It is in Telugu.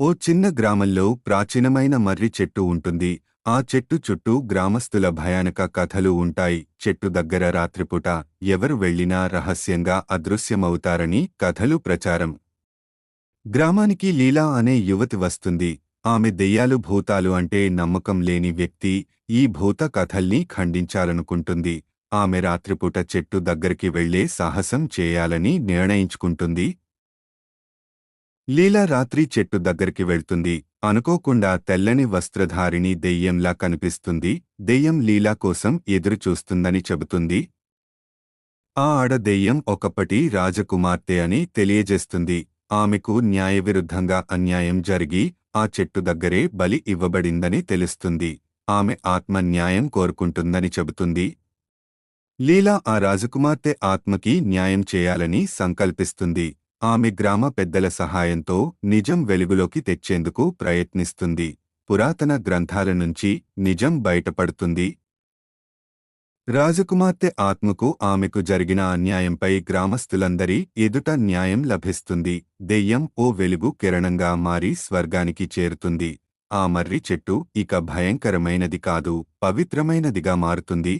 ఓ చిన్న గ్రామంలో ప్రాచీనమైన మర్రి చెట్టు ఉంటుంది. ఆ చెట్టు చుట్టూ గ్రామస్తుల భయానక కథలు ఉంటాయి. చెట్టు దగ్గర రాత్రిపూట ఎవరు వెళ్ళినా రహస్యంగా అదృశ్యమవుతారని కథలు ప్రచారం. గ్రామానికి లీలా అనే యువతి వస్తుంది. ఆమె దెయ్యాలు భూతాలు అంటే నమ్మకం లేని వ్యక్తి ఈ భూత కథల్ని ఖండించాలనుకుంటుంది. ఆమె రాత్రిపూట చెట్టు దగ్గరికి వెళ్ళే సాహసం చేయాలని నిర్ణయించుకుంటుంది. లీలా రాత్రి చెట్టు దగ్గరికి వెళ్తుంది. అనుకోకుండా తెల్లని వస్త్రధారిణి దెయ్యంలా కనిపిస్తుంది. దెయ్యం లీలా కోసం ఎదురుచూస్తుందని చెబుతుంది. ఆ ఆడ దెయ్యం ఒకప్పటి రాజకుమార్తె అని తెలియజేస్తుంది. ఆమెకు న్యాయవిరుద్ధంగా అన్యాయం జరిగి ఆ చెట్టు దగ్గరే బలి ఇవ్వబడిందని తెలుస్తుంది. ఆమె ఆత్మ న్యాయం కోరుకుంటుందని చెబుతుంది. లీలా ఆ రాజకుమార్తె ఆత్మకి న్యాయం చేయాలని సంకల్పిస్తుంది. ఆమె గ్రామ పెద్దల సహాయంతో నిజం వెలుగులోకి తెచ్చేందుకు ప్రయత్నిస్తుంది. పురాతన గ్రంథాల నుంచి నిజం బయటపడుతుంది. రాజకుమార్తె ఆత్మకు ఆమెకు జరిగిన అన్యాయంపై గ్రామస్తులందరి ఎదుట న్యాయం లభిస్తుంది. దెయ్యం ఓ వెలుగు కిరణంగా మారి స్వర్గానికి చేరుతుంది. ఆ మర్రి చెట్టు ఇక భయంకరమైనది కాదు పవిత్రమైనదిగా మారుతుంది.